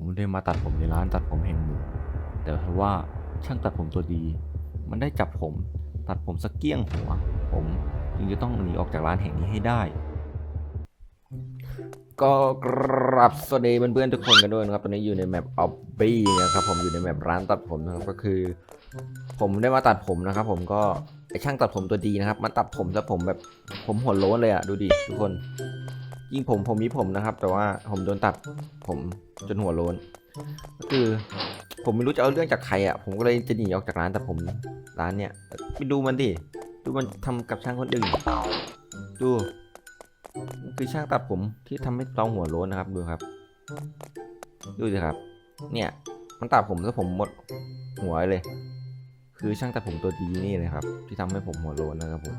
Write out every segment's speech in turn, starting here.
ผมได้มาตัดผมในร้านตัดผมแห่งหนึ่ง แต่ทว่าช่างตัดผมตัวดี มันได้จับผมตัดผมสักเกี้ยงหัว ผมจึงจะต้องหนีออกจากร้านแห่งนี้ให้ได้ ก็กรับสวัสดีเพื่อนๆทุกคนกันด้วยนะครับ ตอนนี้อยู่ในแมปออบบี้นะครับ ผมอยู่ในแมปร้านตัดผมนะครับก็คือ ผมได้มาตัดผมนะครับ ผมก็ไอช่างตัดผมตัวดีนะครับมาตัดผมแล้วผมแบบผมหัวโล้นเลยอะดูดิทุกคน ยิ่งผมผมมีผมนะครับ แต่ว่าผมโดนตัดผมจนหัวโล้นก็คือ ผมไม่รู้จะเอาเรื่องจากใครอะผมก็เลยจะหนีออกจากร้านแต่ผมร้านเนี่ยไปดูมันดิดูมันทำกับช่างคนอื่นดูคือช่างตัดผมที่ทำให้เราหัวโล้นนะครับดูครับ ดูสิครับ เนี่ยมันตัดผมแล้วผมหมดหัวเลย คือช่างตัดผมตัวดีนี่เลยครับ ที่ทำให้ผมหัวโล้นนะครับผม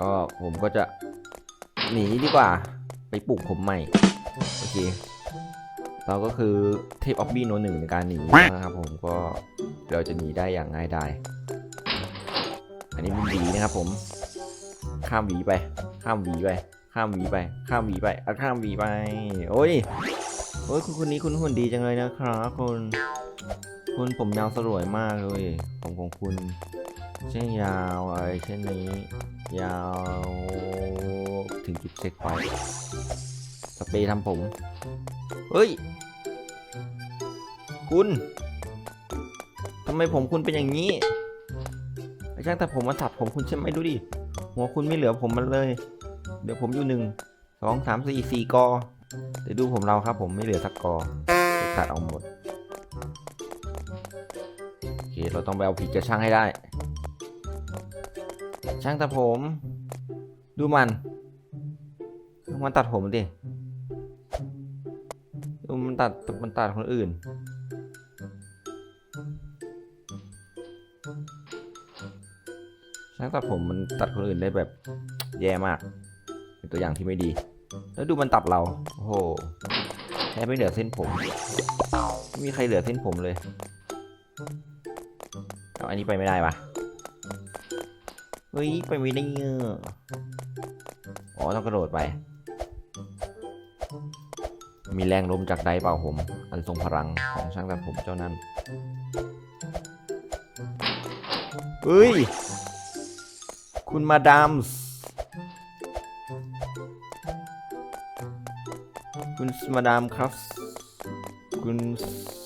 ก็ผมก็จะ หนีดีกว่า ไปปลูกผมใหม่ โอเค เราก็คือเทพออบบี้โนหนึ่งในการหนีนะครับผมก็เราจะหนีได้อย่างง่ายดาย อันนี้มันหวีนะครับผม ข้ามหวีไป ข้ามหวีไป ข้ามหวีไป ข้ามหวีไปอะข้ามหวีไป โอ้ย โอ้ยคุณคนนี้คุณหุ่นดีจังเลยนะครับคุณคุณผมยาวสลวยมากเลย ผมของคุณ เช่นยาวอะไรเช่นนี้ ยาว ถึงจุดเช็คไฟสเปรย์ทำผม เฮ้ย คุณทำไมผมคุณเป็นอย่างนี้ไอ้ช่างแต่ผมมาตัดผมคุณใช่ไหมดูดิ หัวคุณไม่เหลือผมมันเลย เดี๋ยวผมอยู่หนึ่งสองสามสี่สี่กอเดี๋ยวดูผมเราครับผมไม่เหลือสักกอตัดออกหมดโอเคเราต้องไปเอาผิดกับช่างให้ได้ ช่างตัดผม ดูมัน มันตัดผมดิมันตัดมันตัดคนอื่น ช่างตัดผมมันตัดคนอื่นได้แบบแย่มาก เป็นตัวอย่างที่ไม่ดี แล้วดูมันตัดเรา โอ้โหแทบไม่เหลือเส้นผม ไม่มีใครเหลือเส้นผมเลย เอาอันนี้ไปไม่ได้ปะเฮ้ย ไปไม่ได้เงออ๋อ ต้องกระโดดไป มีแรงลมจากไดร์เป่าผม อันทรงพลังของช่างตัดผมเจ้านั้นเฮ้ย คุณมาดามส์คุณมาดามครับ คุณ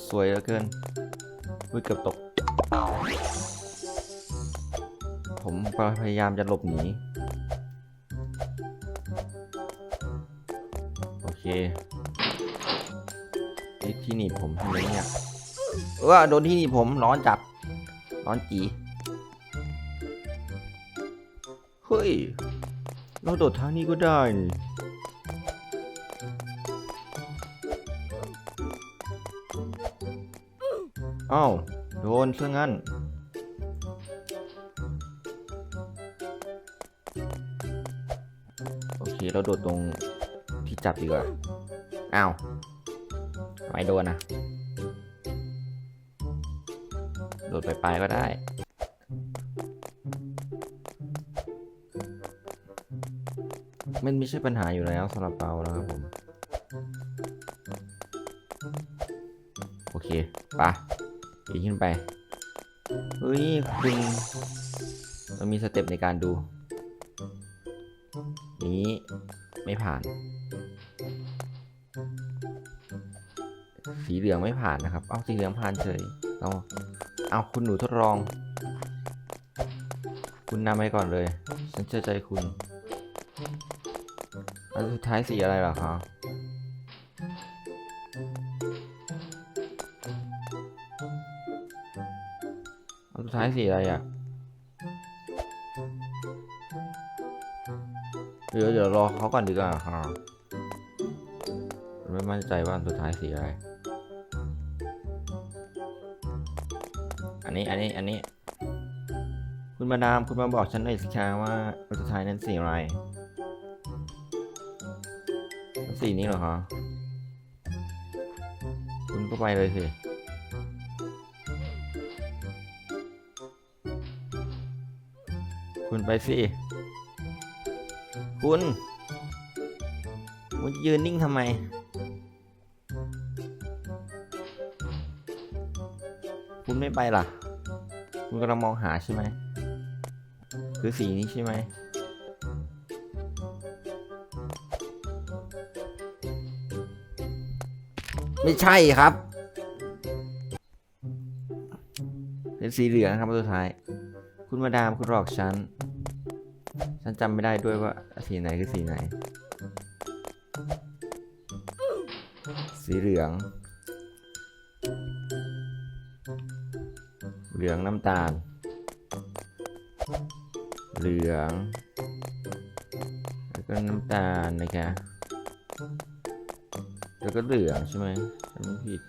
สวยเหลือเกินเฮ้เกือบตก ผมพยายามจะหลบหนี โอเค ที่ที่หนีบผมทำไมเนี่ยเออโดนที่หนีบผมร้อนจัดร้อนจีเฮ้ย เราโดดทางนี้ก็ได้นี่อ้าวโดนซะงั้นโอเค เราโดดตรงที่จับดีกว่า อ้าว ไม่โดนนะโดดไปลายก็ได้ มันไม่ใช่ปัญหาอยู่แล้วสำหรับเรานะครับผม โอเคปะปีนขึ้นไป เฮ้ย คุณมันมีสเต็ปในการดู นี้ไม่ผ่าน สีเหลืองไม่ผ่านนะครับ เอาสีเหลืองผ่านเฉย เอาเอาคุณหนูทดลอง คุณนำไปก่อนเลย ฉันเชื่อใจคุณอันสุดท้ายสีอะไรหรอคะอันสุดท้ายสีอะไรอะ เดี๋ยวเดี๋ยวรอเขาก่อนดีกว่าครับไม่มั่นใจว่าอันสุดท้ายสีอะไร อันนี้ อันนี้ อันนี้ คุณมาดาม คุณมาบอกฉันหน่อยสิคะว่าอันสุดท้ายนั้นสีอะไร สีนี้เหรอคะคุณก็ไปเลยสิคุณไปสิ คุณ คุณจะยืนนิ่งทำไม ไม่ไปล่ะ คุณกำลังมองหาใช่ไหม คือสีนี้ใช่ไหม ไม่ใช่ครับ เป็นสีเหลืองครับตัวสุดท้าย คุณมาดามคุณหลอกฉัน ฉันจำไม่ได้ด้วยว่าสีไหนคือสีไหน สีเหลือง เหลืองน้ำตาล เหลือง แล้วก็น้ำตาลนะคะแล้วก็เหลืองใช่ไหมฉันไม่ผิด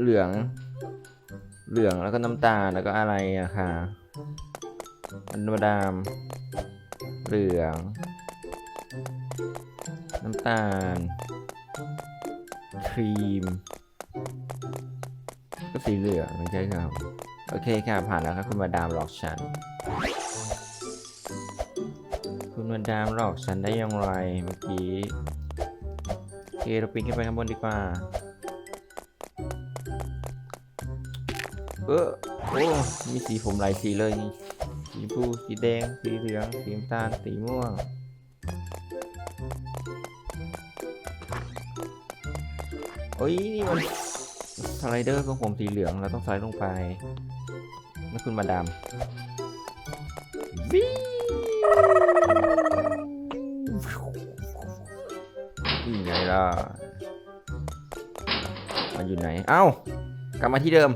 เหลือง เหลืองแล้วก็น้ำตาลแล้วก็อะไรอะค่ะอันดำดำเหลือง น้ำตาล ครีม ก็สีเหลืองไม่ใช่ครับ โอเคค่ะผ่านแล้วครับคุณมาดามหลอกฉัน คุณมาดามหลอกฉันได้อย่างไรเมื่อกี้โอเคเราปีนขึ้นไปข้างบนดีกว่า เออโอ้มีสีผมหลายสีเลยนี่สีชมพูสีแดง สีเหลือง สีน้ำตาล สีม่วงโอ้ยนี่มัน สไลเดอร์ของผมสีเหลืองเราต้องสไลด์ลงไปนั่นคุณมาดามวินี่ไงล่ะมันอยู่ไหน เอ้า กลับมาที่เดิม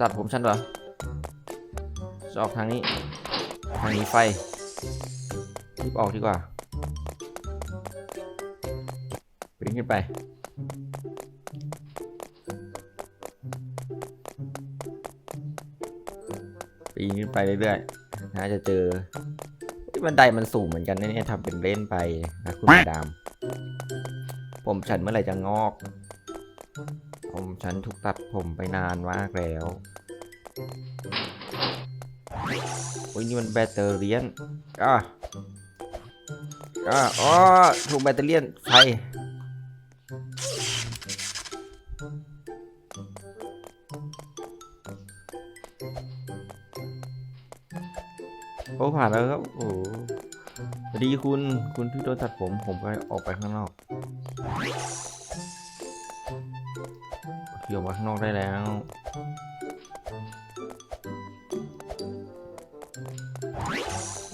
ตัดผมฉันเหรอจะออกทางนี้ ทางนี้ไฟ รีบออกดีกว่าปีนขึ้นไป ปีนขึ้นไปเรื่อยๆน่าจะเจอบันไดมันสูงเหมือนกันนะเนี่ยทำเป็นเล่นไปนะคุณมาดาม ผมฉันเมื่อไหร่จะงอก ผมฉันถูกตัดผมไปนานมากแล้วโอ้ยนี่มันแบตเตอรี่นอะอะอ๋อถูกแบตเตอรี่ไฟ โอ้ผ่านแล้วครับ โอ้สวัสดีคุณคุณที่โดนตัดผม ผมก็ออกไปข้างนอกเขี่ยวมาข้างนอกได้แล้ว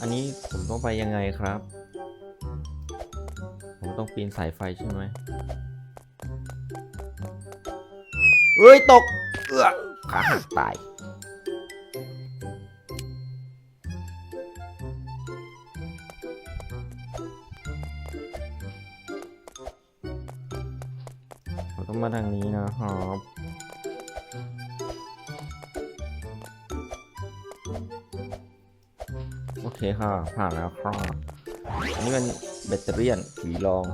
อันนี้ผมต้องไปยังไงครับ ผมต้องปีนสายไฟใช่ไหมเอ้ย ตก เออขาหักตาย ต้องมาทางนี้นะครับโอเคค่ะผ่านแล้วครับอันนี้เป็นแบตเตอรี่ยนสีรอง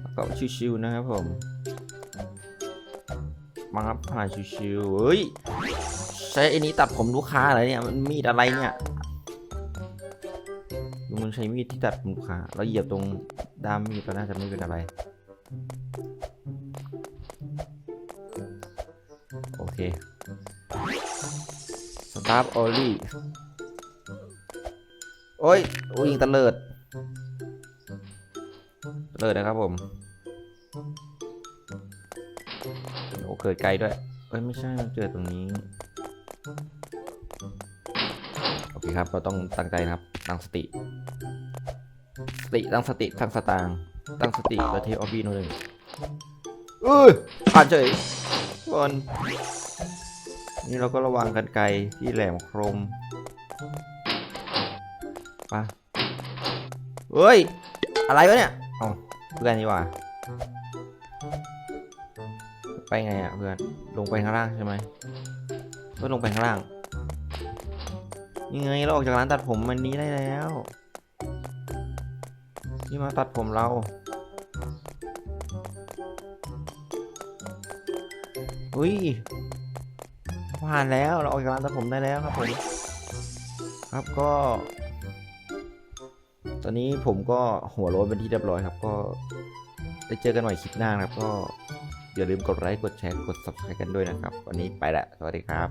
แล้วก็ชิวๆนะครับผมมาครับผ่านชิวๆเฮ้ยใช้ไอ้นี้ตัดผมลูกค้าอะไรเนี่ยมันมีดอะไรเนี่ยดูมันใช้มีดที่ตัดผมลูกค้าแล้วเหยียบตรงด้ามมีดก็น่าจะไม่เป็นอะไร เคสตาร์ทออลี่โอ้ยโอ้ยยิงตะเลิดตะเลิดนะครับผมโอ้เกิดไกลด้วยเอ้ยไม่ใช่มันเกิดตรงนี้โอเคครับเราต้องตั้งใจนะครับตั้งสติ สติตั้งสติตั้งสตางตั้งสติแล้วเทออฟบีโนหนึ่งเออผ่านเฉยบอล นี่เราก็ระวังกันไกลที่แหลมคมไปะเฮ้ย อะไรวะเนี่ยอ๋อเพื่อนนี่ว่า ไปไงอะเพื่อน ลงไปข้างล่างใช่ไหมเพื่อนลงไปข้างล่าง ยังไงเราออกจากร้านตัดผมมันนี้ได้แล้วนี่มาตัดผมเราอุ้ย ผ่านแล้วเราออกจากร้านตัดผมได้แล้วครับผมครับก็ ตอนนี้ผมก็หัวโล้นเป็นที่เรียบร้อยครับ ก็ได้เจอกันใหม่คลิปหน้านะครับ ก็อย่าลืมกดไลค์กดแชร์กด subscribe กันด้วยนะครับ วันนี้ไปละสวัสดีครับ